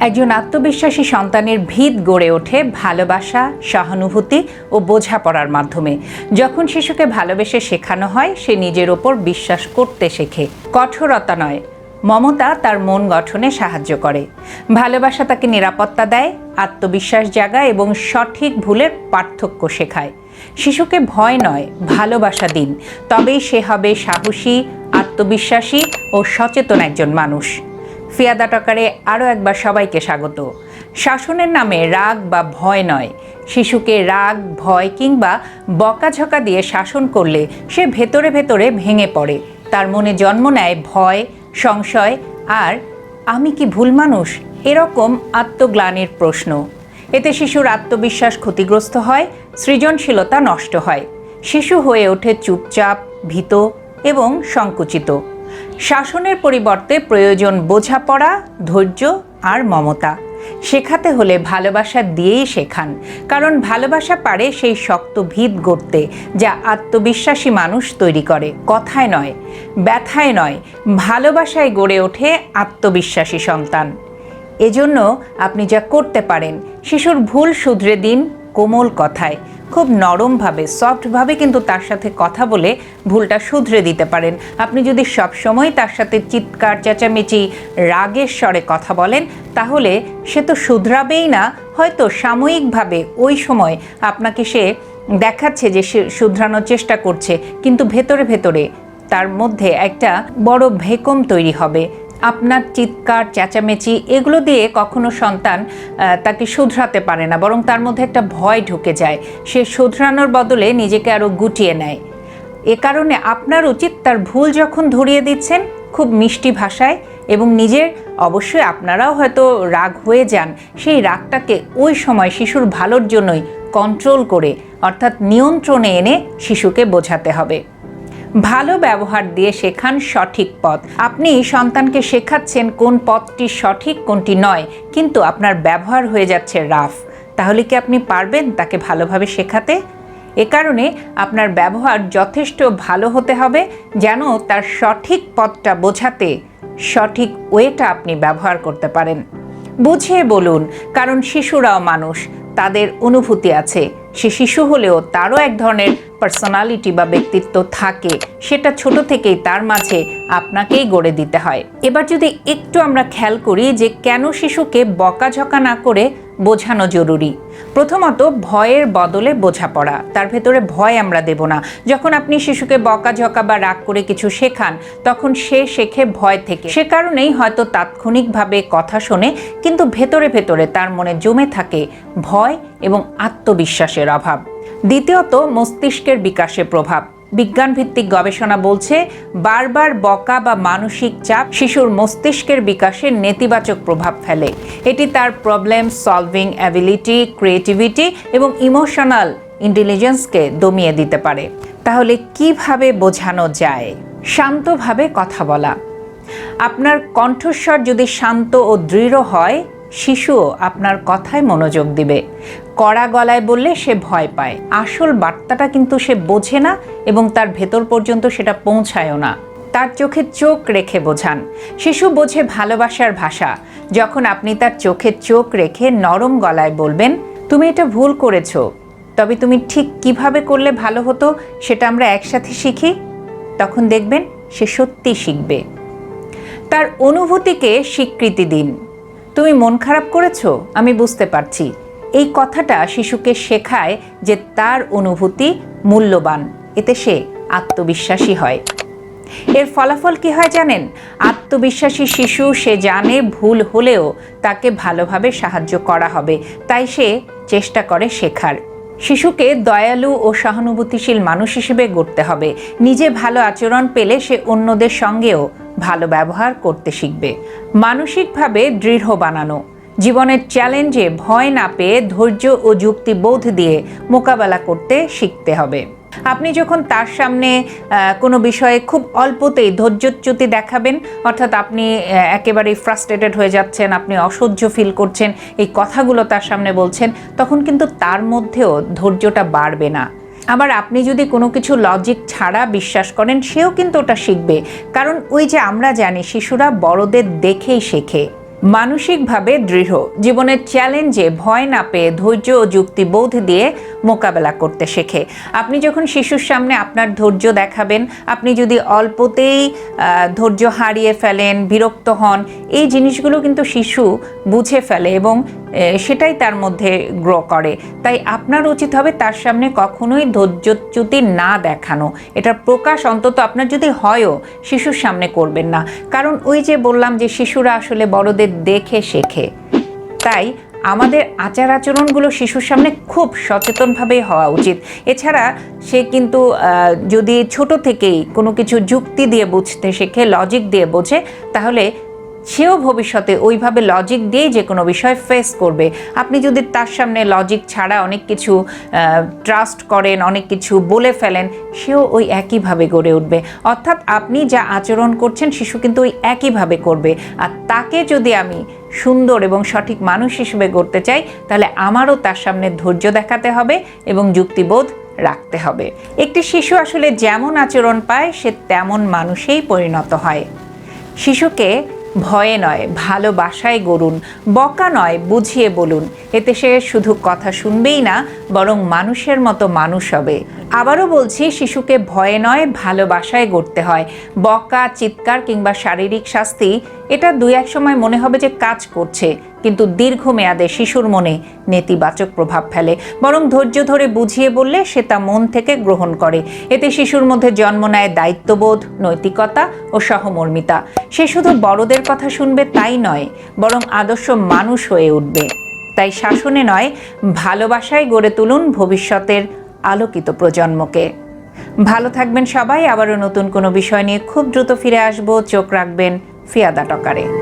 একজন আত্মবিশ্বাসী সন্তানের ভিত গড়ে ওঠে ভালোবাসা, সহানুভূতি ও বোঝাপড়ার মাধ্যমে। যখন শিশুকে ভালোবেসে শেখানো হয়, সে নিজের ওপর বিশ্বাস করতে শেখে। কঠোরতা নয়, মমতা তার মন গঠনে সাহায্য করে। ভালোবাসা তাকে নিরাপত্তা দেয়, আত্মবিশ্বাস জাগায় এবং সঠিক ভুলের পার্থক্য শেখায়। শিশুকে ভয় নয়, ভালোবাসা দিন, তবেই সে হবে সাহসী, আত্মবিশ্বাসী ও সচেতন একজন মানুষ। ফিয়াদা টকারে আরও একবার সবাইকে স্বাগত। শাসনের নামে রাগ বা ভয় নয়। শিশুকে রাগ, ভয় কিংবা বকাঝকা দিয়ে শাসন করলে সে ভেতরে ভেতরে ভেঙে পড়ে। তার মনে জন্ম নেয় ভয়, সংশয় আর আমি কি ভুল মানুষ? এরকম আত্মগ্লানির প্রশ্ন। এতে শিশুর আত্মবিশ্বাস ক্ষতিগ্রস্ত হয়, সৃজনশীলতা নষ্ট হয়। শিশু হয়ে ওঠে চুপচাপ, ভীত এবং সংকুচিত। শাসনের পরিবর্তে প্রয়োজন বোঝাপড়া, ধৈর্য আর মমতা। শেখাতে হলে ভালোবাসা দিয়েই শেখান, কারণ ভালোবাসা পারে সেই শক্ত ভিত গড়তে, যা আত্মবিশ্বাসী মানুষ তৈরি করে, কথায় নয়, ব্যথায় নয়, ভালোবাসায় গড়ে ওঠে আত্মবিশ্বাসী সন্তান। এজন্য আপনি যা করতে পারেন, শিশুর ভুল শুধরে দিন কোমল কথায়, খুব নরমভাবে সফটভাবে কিন্তু তার সাথে কথা বলে ভুলটা শুধরে দিতে পারেন। আপনি যদি সবসময় তার সাথে চিৎকার, চেঁচামেচি, রাগের স্বরে কথা বলেন, তাহলে সে তো শুধরাবেই না, হয়তো সাময়িকভাবে ওই সময় আপনাকে সে দেখাচ্ছে যে সে শুধরানোর চেষ্টা করছে, কিন্তু ভেতরে ভেতরে তার মধ্যে একটা বড় ভেকম তৈরি হবে। আপনার চিৎকার, চেঁচামেচি এগুলো দিয়ে কখনো সন্তান তাকে শুধরাতে পারে না, বরং তার মধ্যে একটা ভয় ঢুকে যায়। সে শুধরানোর বদলে নিজেকে আরও গুটিয়ে নেয়। এ কারণে আপনার উচিত তার ভুল যখন ধরিয়ে দিচ্ছেন, খুব মিষ্টি ভাষায় এবং নিজের, অবশ্যই আপনারাও হয়তো রাগ হয়ে যান, সেই রাগটাকে ওই সময় শিশুর ভালোর জন্যই কন্ট্রোল করে, অর্থাৎ নিয়ন্ত্রণে এনে শিশুকে বোঝাতে হবে। ভালো ব্যবহার দিয়ে শেখান সঠিক পথ। আপনি সন্তানকে শেখাচ্ছেন কোন পথটি সঠিক, কোনটি নয়, কিন্তু আপনার ব্যবহার হয়ে যাচ্ছে রাফ। তাহলে কি আপনি পারবেন তাকে ভালোভাবে শেখাতে? এ কারণে আপনার ব্যবহার যথেষ্ট ভালো হতে হবে, যেন তার সঠিক পথটা বোঝাতে সঠিক ওয়েটা আপনি ব্যবহার করতে পারেন। বুঝিয়ে বলুন, কারণ শিশুরাও মানুষ, তাদের অনুভূতি আছে। সে শিশু হলেও তারও এক ধরনের পার্সোনালিটি বা ব্যক্তিত্ব থাকে, সেটা ছোট থেকেই তার মাঝে আপনাকেই গড়ে দিতে হয়। এবার যদি একটু আমরা খেয়াল করি যে কেন শিশুকে বকাঝকা না করে বোঝানো জরুরি। প্রথমত, ভয়ের বদলে বোঝাপড়া। তার ভেতরে ভয় আমরা দেব না। যখন আপনি শিশুকে বকাঝকা বা রাগ করে কিছু শেখান, তখন সে শেখে ভয় থেকে। সে কারণেই হয়তো তাৎক্ষণিকভাবে কথা শোনে, কিন্তু ভেতরে ভেতরে তার মনে জমে থাকে ভয় এবং আত্মবিশ্বাসের অভাব। দ্বিতীয়ত, মস্তিষ্কের বিকাশে প্রভাব। বিজ্ঞানভিত্তিক গবেষণা বলছে, বারবার বকা বা মানসিক চাপ শিশুর মস্তিষ্কের বিকাশে নেতিবাচক প্রভাব ফেলে। এটি তার প্রবলেম সলভিং অ্যাবিলিটি ক্রিয়েটিভিটি এবং ইমোশনাল ইন্টেলিজেন্সকে দমিয়ে দিতে পারে। তাহলে কীভাবে বোঝানো যায়? শান্তভাবে কথা বলা। আপনার কণ্ঠস্বর যদি শান্ত ও দৃঢ় হয় শিশুও আপনার কথায় মনোযোগ দিবে। কড়া গলায় বললে সে ভয় পায়। আসল বার্তাটা কিন্তু সে বোঝে না এবং তার ভেতর পর্যন্ত সেটা পৌঁছায়ও না। তার চোখে চোখ রেখে বোঝান। শিশু বোঝে ভালোবাসার ভাষা। যখন আপনি তার চোখে চোখ রেখে নরম গলায় বলবেন, তুমি এটা ভুল করেছ, তবে তুমি ঠিক কীভাবে করলে ভালো হতো সেটা আমরা একসাথে শিখি? তখন দেখবেন সে সত্যি শিখবে। তার অনুভূতিকে স্বীকৃতি দিন। তুমি মন খারাপ করেছ? আমি বুঝতে পারছি। এই কথাটা শিশুকে শেখায় যে তার অনুভূতি মূল্যবান। এতে সে আত্মবিশ্বাসী হয়। এর ফলাফল কি হয় জানেন? আত্মবিশ্বাসী শিশু সে জানে ভুল হলেও তাকে ভালোভাবে সাহায্য করা হবে। তাই সে চেষ্টা করে শেখার। শিশুকে দয়ালু ও সহানুভূতিশীল মানুষ হিসেবে গড়তে হবে। নিজে ভালো আচরণ পেলে সে অন্যদের সঙ্গেও ভালো ব্যবহার করতে শিখবে। মানসিকভাবে দৃঢ় বানানো। জীবনের চ্যালেঞ্জে ভয় না পেয়ে ধৈর্য ও যুক্তিবোধ দিয়ে মোকাবেলা করতে শিখতে হবে। আপনি যখন তার সামনে কোনো বিষয়ে খুব অল্পতেই ধৈর্যচ্যুতি দেখাবেন, অর্থাৎ আপনি একেবারেই ফ্রাস্ট্রেটেড হয়ে যাচ্ছেন, আপনি অসহ্য ফিল করছেন, এই কথাগুলো তার সামনে বলছেন, তখন কিন্তু তার মধ্যেও ধৈর্যটা বাড়বে না। আবার আপনি যদি কোনো কিছু লজিক ছাড়া বিশ্বাস করেন, সেও কিন্তু ওটা শিখবে। কারণ ওই যে আমরা জানি, শিশুরা বড়দের দেখেই শেখে। মানসিকভাবে দৃঢ়। জীবনের চ্যালেঞ্জে ভয় না পেয়ে ধৈর্য ও যুক্তিবোধ দিয়ে মোকাবেলা করতে শেখে। আপনি যখন শিশুর সামনে আপনার ধৈর্য দেখাবেন, আপনি যদি অল্পতেই ধৈর্য হারিয়ে ফেলেন, বিরক্ত হন, এই জিনিসগুলো কিন্তু শিশু বুঝে ফেলে এবং সেটাই তার মধ্যে গ্রো করে। তাই আপনার উচিত হবে তার সামনে কখনোই ধৈর্যচ্যুতি না দেখানো। এটার প্রকাশ অন্তত আপনার যদি হয়ও, শিশুর সামনে করবেন না। কারণ ওই যে বললাম যে শিশুরা আসলে বড়দের দেখে, শেখে। তাই আমাদের আচার আচরণগুলো শিশুর সামনে খুব সচেতনভাবেই হওয়া উচিত। এছাড়া সে কিন্তু যদি ছোট থেকেই কোনো কিছু যুক্তি দিয়ে বুঝতে শেখে লজিক দিয়ে বোঝে, তাহলে সেও ভবিষ্যতে ওইভাবে লজিক দিয়েই যে কোনো বিষয় ফেস করবে। আপনি যদি তার সামনে লজিক ছাড়া অনেক কিছু ট্রাস্ট করেন, অনেক কিছু বলে ফেলেন, সেও ওই একইভাবে গড়ে উঠবে। অর্থাৎ আপনি যা আচরণ করছেন, শিশু কিন্তু ওই একইভাবে করবে। আর তাকে যদি আমি সুন্দর এবং সঠিক মানুষ হিসেবে গড়তে চাই, তাহলে আমারও তার সামনে ধৈর্য দেখাতে হবে এবং যুক্তিবোধ রাখতে হবে। একটি শিশু আসলে যেমন আচরণ পায়, সে তেমন মানুষেই পরিণত হয়। শিশুকে ভয়ে নয় ভালোবাসায় গড়ুন, বকা নয়, বুঝিয়ে বলুন। এতে সে শুধু কথা শুনবেই না, বরং মানুষের মতো মানুষ হবে। আবারও বলছি, শিশুকে ভয়ে নয়, ভালোবাসায় গড়তে হয়। বকা, চিৎকার কিংবা শারীরিক শাস্তি, এটা দুই এক সময় মনে হবে যে কাজ করছে, কিন্তু দীর্ঘমেয়াদে শিশুর মনে নেতিবাচক প্রভাব ফেলে। বরং ধৈর্য ধরে বুঝিয়ে বললে সে তা মন থেকে গ্রহণ করে। এতে শিশুর মধ্যে জন্ম নেয় দায়িত্ববোধ, নৈতিকতা ও সহমর্মিতা। সে শুধু বড়দের কথা শুনবে তাই নয়, বরং আদর্শ মানুষ হয়ে উঠবে। তাই শাসনে নয়, ভালোবাসায় গড়ে তুলুন ভবিষ্যতের আলোকিত প্রজন্মকে। ভালো থাকবেন সবাই, আবারও নতুন কোনো বিষয় নিয়ে খুব দ্রুত ফিরে আসব। চোখ রাখবেন ফিয়াদা টকারে।